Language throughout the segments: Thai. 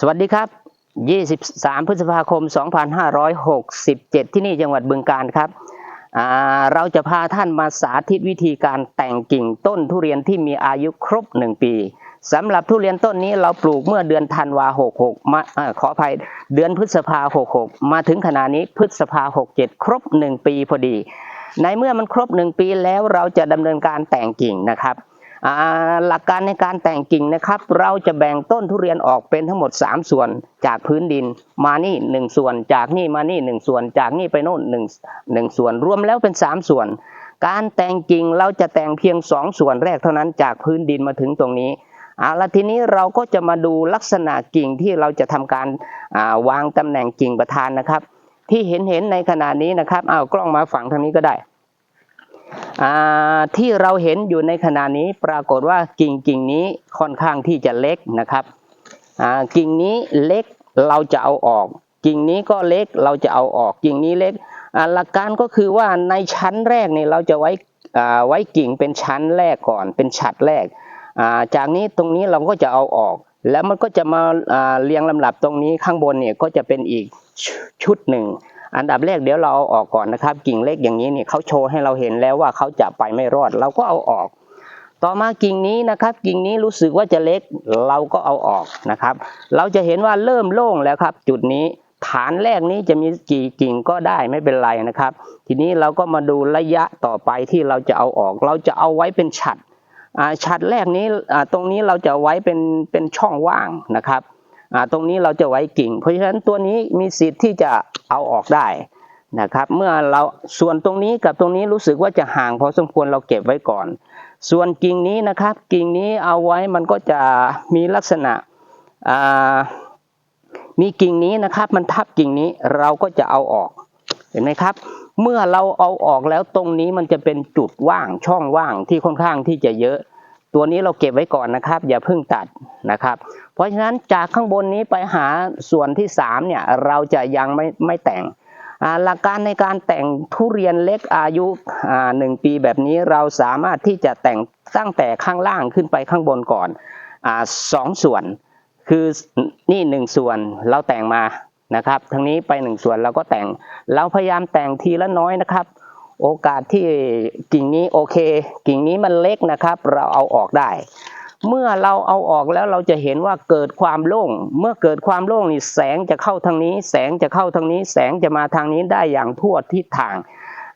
สวัสดีครับ 23 พฤษภาคม 2567 ที่นี่จังหวัดบึงกาฬครับ เราจะพาท่านมาสาธิตวิธีการแต่งกิ่งต้นทุเรียนที่มีอายุครบ 1 ปีสำหรับทุเรียนต้นนี้เราปลูกเมื่อเดือนธันวา 66 มาอขออภัยเดือนพฤษภา 66 มาถึงขณะนี้พฤษภา 67 ครบ 1 ปีพอดี ในเมื่อมันครบ 1 ปีแล้วเราจะดำเนินการแต่งกิ่งนะครับ หลักการในการแต่งกิ่งนะครับ เราจะแบ่งต้นทุเรียนออกเป็นทั้งหมด 3 ส่วนจากพื้นดิน มานี่ 1 ส่วน จากนี่มานี่ 1 ส่วน จากนี่ไปโน่น1 1ส่วน รวมแล้วเป็น 3 ส่วน การแต่งกิ่งเราจะแต่งเพียง 2 ส่วนแรกเท่านั้นจากพื้นดินมาถึงตรงนี้เอาละทีนี้เราก็จะมาดูลักษณะกิ่งที่เราจะทำการาวางตำแหน่งกิ่งประธานนะครับ ที่เห็นเห็นในขณะนี้นะครับเอากล้องมาฝังทางนี้ก็ได้ ที่เราเห็นอยู่ในขณะนี้ปรากฏว่ากิ่งกิ่งนี้ค่อนข้างที่จะเล็กนะครับกิ่งนี้เล็กเราจะเอาออก กิ่งนี้ก็เล็กเราจะเอาออก กิ่งนี้เล็กหลักการก็คือว่าในชั้นแรกนี่เราจะไว้ไว้กิ่งเป็นชั้นแรกก่อน เป็นฉัดแรก จากนี้ตรงนี้เราก็จะเอาออก แล้วมันก็จะมาเรียงลำดับตรงนี้ข้างบนเนี่ยก็จะเป็นอีกชุดหนึ่ง อันดับแรกเดี๋ยวเราเอาออกก่อนนะครับ กิ่งเล็กอย่างนี้เนี่ยเขาโชว์ให้เราเห็นแล้วว่าเขาจะไปไม่รอด เราก็เอาออก ต่อมากิ่งนี้นะครับ กิ่งนี้รู้สึกว่าจะเล็กเราก็เอาออกนะครับ เราจะเห็นว่าเริ่มโล่งแล้วครับ จุดนี้ฐานแรกนี้จะมีกี่กิ่งก็ได้ไม่เป็นไรนะครับ ทีนี้เราก็มาดูระยะต่อไปที่เราจะเอาออก เราจะเอาไว้เป็นฉัดฉัดแรกนี้ตรงนี้เราจะไว้เป็นเป็นช่องว่างนะครับ ตรงนี้เราจะไว้กิ่ง เพราะฉะนั้นตัวนี้มีสิทธิ์ที่จะเอาออกได้นะครับ เมื่อเราส่วนตรงนี้กับตรงนี้รู้สึกว่าจะห่างพอสมควรเราเก็บไว้ก่อน ส่วนกิ่งนี้นะครับ กิ่งนี้เอาไว้มันก็จะมีลักษณะมีกิ่งนี้นะครับมันทับกิ่งนี้เราก็จะเอาออกเห็นไหมครับ เมื่อเราเอาออกแล้วตรงนี้มันจะเป็นจุดว่างช่องว่างที่ค่อนข้างที่จะเยอะ ตัวนี้เราเก็บไว้ก่อนนะครับ อย่าเพิ่งตัดนะครับ เพราะฉะนั้นจากข้างบนนี้ไปหาส่วนที่3เนี่ยเราจะยังไม่ไม่แต่งหลักการในการแต่งทุเรียนเล็กอายุหนึ่งปีแบบนี้เราสามารถที่จะแต่งตั้งแต่ข้างล่างขึ้นไปข้างบนก่อนอสองส่วนคือนี่หนึ่งส่วนเราแต่งมานะครับทางนี้ไปหนึ่งส่วนเราก็แต่งเราพยายามแต่งทีละน้อยนะครับ โอกาสที่กิ่งนี้โอเค กิ่งนี้มันเล็กนะครับ เราเอาออกได้ เมื่อเราเอาออกแล้วเราจะเห็นว่าเกิดความโล่ง เมื่อเกิดความโล่งนี่แสงจะเข้าทางนี้ แสงจะเข้าทางนี้ แสงจะมาทางนี้ได้อย่างทั่วทิศทาง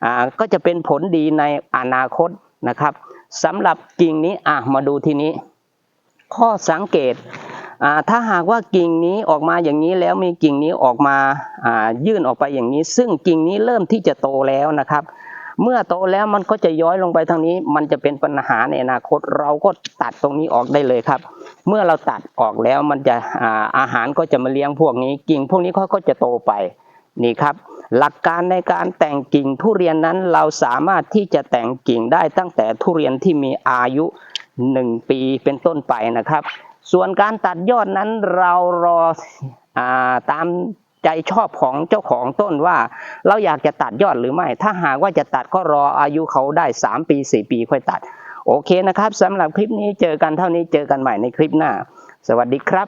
อ่าก็จะเป็นผลดีในอนาคตนะครับสำหรับกิ่งนี้อะมาดูทีนี้ ข้อสังเกตอ่าถ้าหากว่ากิ่งนี้ออกมาอย่างนี้แล้วมีกิ่งนี้ออกมาอ่ายื่นออกไปอย่างนี้ ซึ่งกิ่งนี้เริ่มที่จะโตแล้วนะครับ เมื่อโตแล้วมันก็จะย้อยลงไปทางนี้ มันจะเป็นปัญหาในอนาคต เราก็ตัดตรงนี้ออกได้เลยครับ เมื่อเราตัดออกแล้วมันจะอาอาหารก็จะมาเลี้ยงพวกนี้กิ่งพวกนี้เขาก็จะโตไปนี่ครับ หลักการในการแต่งกิ่งทุเรียนนั้นเราสามารถที่จะแต่งกิ่งได้ตั้งแต่ทุเรียนที่มีอายุ 1 ปีเป็นต้นไปนะครับ ส่วนการตัดยอดนั้นเรารออาตาม ใจชอบของเจ้าของต้นว่า เราอยากจะตัดยอดหรือไม่ ถ้าหากว่าจะตัดก็รออายุเขาได้ 3 ปี 4 ปีค่อยตัด โอเคนะครับสำหรับคลิปนี้เจอกันเท่านี้เจอกันใหม่ในคลิปหน้า สวัสดีครับ